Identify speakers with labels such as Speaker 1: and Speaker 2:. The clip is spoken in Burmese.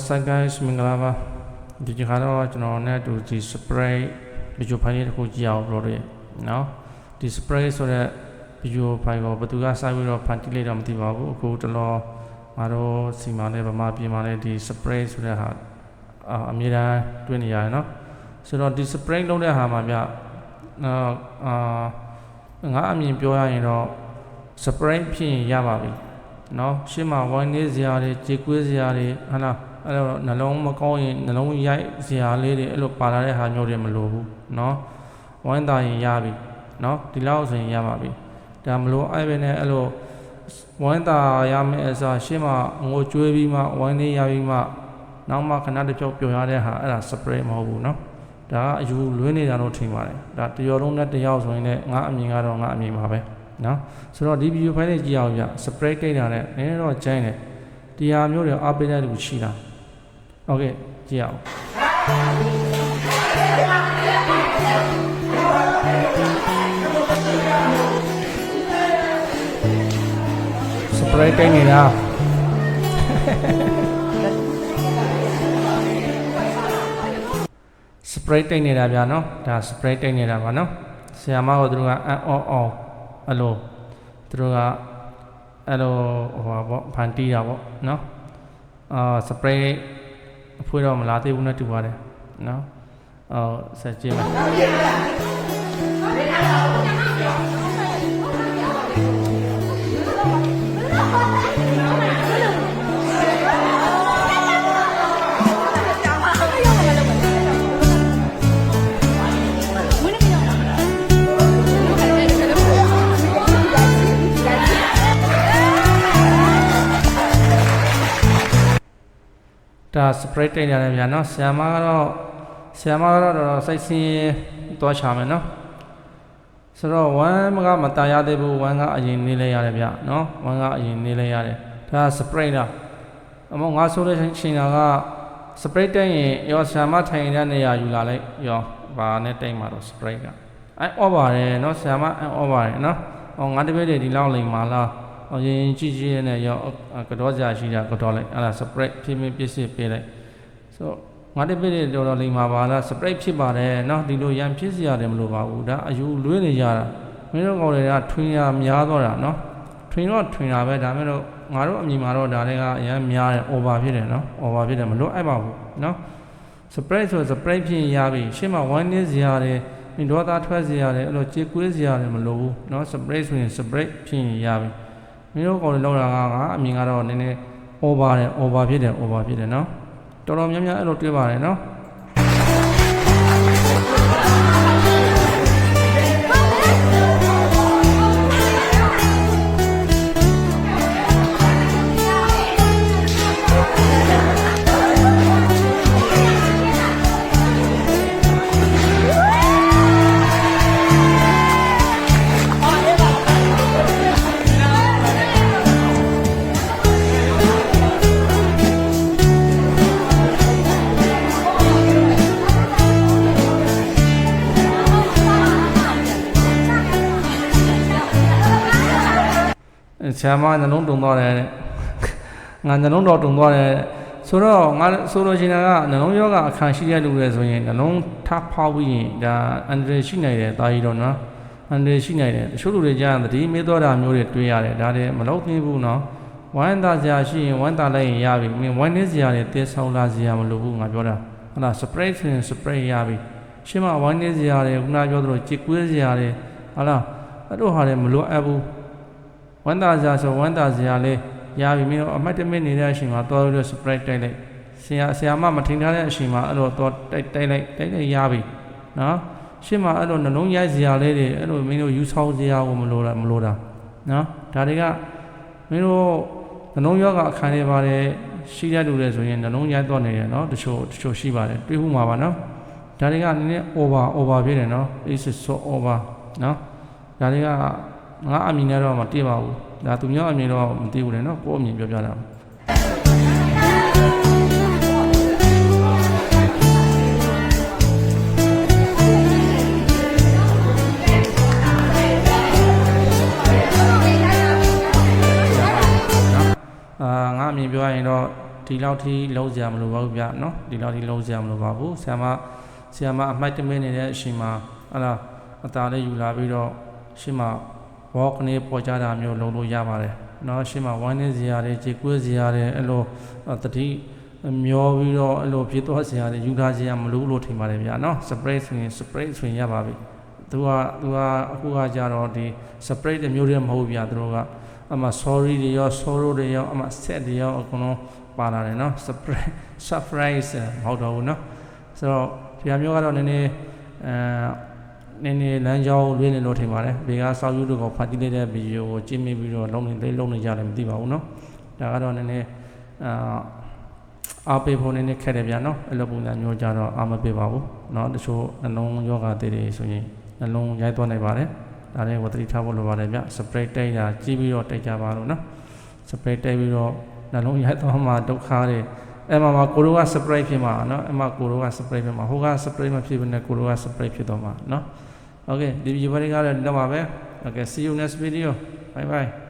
Speaker 1: what's up guys မင်္ဂလာပါဒီကြတော့ကျွန်တော်နဲ့တူဒီ spray ဗီဒီယိုဖိုင်လေးတစ်ခုကြည့်အောင်ပြောရဲနော်ဒီ spray ဆိုတဲ့ဗီဒီယိုဖိုင်ကိုဘသူကစပြီးတော့ဖန်တီးလိုက်တော့မသိပါဘူးအခုတလောမတော်စီမာနဲ့ဗမာပြည်မှာလည်းဒီ spray ဆိုတဲ့ဟာအမြဲတမ်းတွေ့နေရတယ်နော်ဆိုတော့ဒီ spray လုပ်တဲ့ဟာမှာမြအာငါအမြင်ပြောရရင်တော့ spray ဖြစ်ရင်ရပါပြီနော်ရှင်းမှာဝိုင်းနေစရာတွေကြေကွေးစရာတွေဟလား အဲ့တော့နှလုံးမကောင်းရင်နှလုံးရိုက်စရာလေးတွေအဲ့လိုပါလာတဲ့ဟာမျိုးတွေမလိုဘူးနော်ဝိုင်းသားရင်ရပြီနော်ဒီလောက်ဆိုရင်ရပါပြီဒါမလို့အဲ့ပဲနဲ့အဲ့လိုဝိုင်းသားရမယ်အစားရှေ့မှာငိုကြွေးပြီးမှဝိုင်းနေရပြီးမှနောက်မှခဏတစ်ဖြုတ်ပျော်ရတဲ့ဟာအဲ့ဒါ spray မဟုတ်ဘူးနော်ဒါကအယူလွင်းနေတာလို့ထင်ပါတယ်ဒါတရောလုံးနဲ့တယောက်ဆိုရင်လည်းငါအမြင်ကတော့ငါအမြင်ပါပဲနော်ဆိုတော့ဒီ video file လေးကြည့်အောင်ပြ spray ကိတ်တာနဲ့နည်းနည်းတော့ကျိုင်းတယ်တရားမျိုးတွေအားပေးတဲ့လူရှိတာ ဟုတ်ကဲ့ကြည့်အောင်စပရေးတိုင်းနေတာစပရေးတိုင်းနေတာဗျာနော်ဒါစပရေးတိုင်းနေတာပါနော်ဆရာမဟိုသူတို့ကအန်အော်အော်အဲ့လိုသူတို့ကအဲ့လိုဟိုပါဗန်တီးတာပေါ့နော်အာစပရေး အဖွေးတော့မလာသေးဘူးနဲ့တူပါတယ်နော်အော်ဆက်ကြည့် ဒါစပရိတ်တိတ်ရတယ်ဗျာနော်ဆရာမကတော့ဆရာမကတော့တော်တော်စိတ်ဆင်းရဲသွားချမယ်နော်ဆိုတော့ဝမ်းကမတာရသေးဘူးဝမ်းကအရင်နေလဲရတယ်ဗျနော်ဝမ်းကအရင်နေလဲရတယ်ဒါစပရိတ်တာအမောငါဆိုတဲ့ချိန်ကစပရိတ်တိုင်းရင်ရောဆရာမထိုင်တဲ့နေရာယူလာလိုက်ရောဘာနဲ့တိတ်မှာတော့စပရိတ်ကအဲ over တယ်နော်ဆရာမအဲ over တယ်နော်ဟောငါတပည့်တွေဒီလောက်လိမ်ပါလား အရင်ကြီးကြီးနဲ့ရောကတော့ကြာရှိတာကတော့လိုက်အဲ့ဒါ spread ဖြည်းဖြည်းပြည့်စစ်ပေးလိုက်ဆိုငါတပိတွေတော်တော်လိမ္မာပါလား spread ဖြစ်ပါတယ်နော်ဒီလိုရန်ဖြစ်စရာတယ်မလို့ပါဘူးဒါအယူလွေးနေရတာမင်းတို့ကောင်တွေကထွင်ရများတော့တာနော်ထွင်တော့ထွင်တာပဲဒါမဲ့တော့ငါတို့အမြင်မှာတော့ဒါတွေကအရင်များတယ် over ဖြစ်တယ်နော် over ဖြစ်တယ်မလို့အပ်ပါဘူးနော် spread ဆို spread ဖြစ်ရပြီရှေ့မှာ one နေ့စရာတယ်မင်းဒေါသထွက်စရာတယ်အဲ့လိုကြေကွေးစရာတယ်မလို့ဘူးနော် spread ဆိုရင် spread ဖြစ်ရပြီ မင်းတို့ကောင်တွေလောက်တာကငါအမြင်ကတော့နည်းနည်း over တယ် over ဖြစ်တယ် over ဖြစ်တယ်နော်တော်တော်များများအဲ့လိုတွေ့ပါတယ်နော် ဆရာမနှလုံးတုံသွားတယ်တဲ့ငါနှလုံးတော်တုံသွားတယ်တဲ့ဆိုတော့ငါဆိုလိုချင်တာကနှလုံးယောဂအခါရှိတဲ့လူတွေဆိုရင်နှလုံးထားဖောက်ပြီးရင်ဒါအန္တရာယ်ရှိနိုင်တယ်တာကြီးတော့နော်အန္တရာယ်ရှိနိုင်တယ်တချို့လူတွေကြာသတိမေးတော့တာမျိုးတွေတွေ့ရတယ်ဒါတွေမလုပ်သင့်ဘူးနော်ဝမ်းသာစရာရှိရင်ဝမ်းသာလိုက်ရင်ရပြီမင်းဝမ်းနေစရာတွေတဲဆောင်လာစရာမလိုဘူးငါပြောတာဟုတ်လား spray ဆိုရင် spray ရပြီရှင်းမဝမ်းနေစရာတွေခုနပြောသလိုကြည်ကွေးစရာတွေဟုတ်လားအဲ့တို့ဟာတွေမလိုအပ်ဘူး ဝမ်းသာစရာဆိုဝမ်းသာစရာလေးရပြီမင်းတို့အမှတ်တမဲ့နေတဲ့အချိန်မှာသွားပြီးတော့ sprite တိုက်လိုက်ဆရာဆရာမမထင်ထားတဲ့အချိန်မှာအဲ့လိုသွားတိုက်တိုက်လိုက်တိုက်လိုက်ရပြီနော်ရှင်းမှာအဲ့လိုနှလုံးရိုက်စရာလေးတွေအဲ့လိုမင်းတို့ယူဆောင်စရာကိုမလိုတာမလိုတာနော်ဒါတွေကမင်းတို့နှလုံးယောဂအခန်းတွေပါတယ်ရှိတဲ့လူတွေဆိုရင်နှလုံးရိုက်တော့နေတယ်နော်တချို့တချို့ရှိပါတယ်တွေးမှုမှာပါနော်ဒါတွေကနည်းနည်း over over ဖြစ်တယ်နော် is so over နော်ဒါတွေက ငါအမြင်နဲ့တော့မတည့်ပါဘူးဒါသူများအမြင်တော့မတည့်ဘူးလေနော်ကိုယ့်အမြင်ပြောပြတာအာငါအမြင်ပြောရရင်တော့ဒီဒီလောက်ထိလုံးစရာမလိုပါဘူးဗျနော်ဒီလောက်ထိလုံးစရာမလိုပါဘူးဆရာမဆရာမအမိုက်တမင်းနေတဲ့အချိန်မှာဟလာအตาလေးယူလာပြီးတော့ရှင်းမှာ walk နေပေါ်ကြတာမျိုးလုပ်လို့ရပါတယ်နော်ရှင်းမှာဝိုင်းနေစရာတွေကြေကွေးစရာတွေအဲ့လိုတတိမျောပြီးတော့အဲ့လိုဖြစ်သွားစရာတွေယူထားစရာမလိုလို့ထင်ပါတယ်ဗျာနော် spray ဆိုရင် spray ဆိုရင်ရပါပြီသူကသူကအခုကကြတော့ဒီ spray တဲ့မျိုးတွေမဟုတ်ဘူးဗျာသူတို့ကအမှ sorry တွေရော sorrow တွေရောအမှ set တွေရောအကုန်လုံးပါလာတယ်နော် spray surprise မဟုတ်တော့ဘူးနော်ဆိုတော့ဒီဟာမျိုးကတော့နည်းနည်းအဲ နည်းနည်းလမ်းကြောင်းလွှဲနေလို့ထင်ပါတယ်ဘေကစောက်ယူတို့ကဖတ်ကြည့်လိုက်တဲ့ဗီဒီယိုကိုကြည့်မိပြီးတော့လုံးနေလေးလုံးနေကြတယ်မသိပါဘူးနော်ဒါကတော့နည်းနည်းအာအားပေးဖို့နည်းနည်းခက်တယ်ဗျာနော်အဲ့လိုပုံစံမျိုးကြတော့အားမပေးပါဘူးเนาะတချို့နှလုံးယောဂသေးတွေဆိုရင်နှလုံးရိုက်သွားနိုင်ပါတယ်ဒါလည်းဝတ္တိထားဖို့လိုပါတယ်ဗျစပရိတ်တိုက်တာကြီးပြီးတော့တိုက်ကြပါလို့နော်စပရိတ်တိုက်ပြီးတော့နှလုံးရိုက်သွားမှဒုက္ခတွေအဲ့မှာမှာကိုရိုကစပရိတ်ဖြစ်မှာနော်အဲ့မှာကိုရိုကစပရိတ်ဖြစ်မှာဟိုကစပရိတ်မဖြစ်ဘဲနဲ့ကိုရိုကစပရိတ်ဖြစ်တော့မှာနော် Okay ဒီဗီ ဒီယိုတွေကလည်းဒီတော့ပါပဲ Okay see you next video bye bye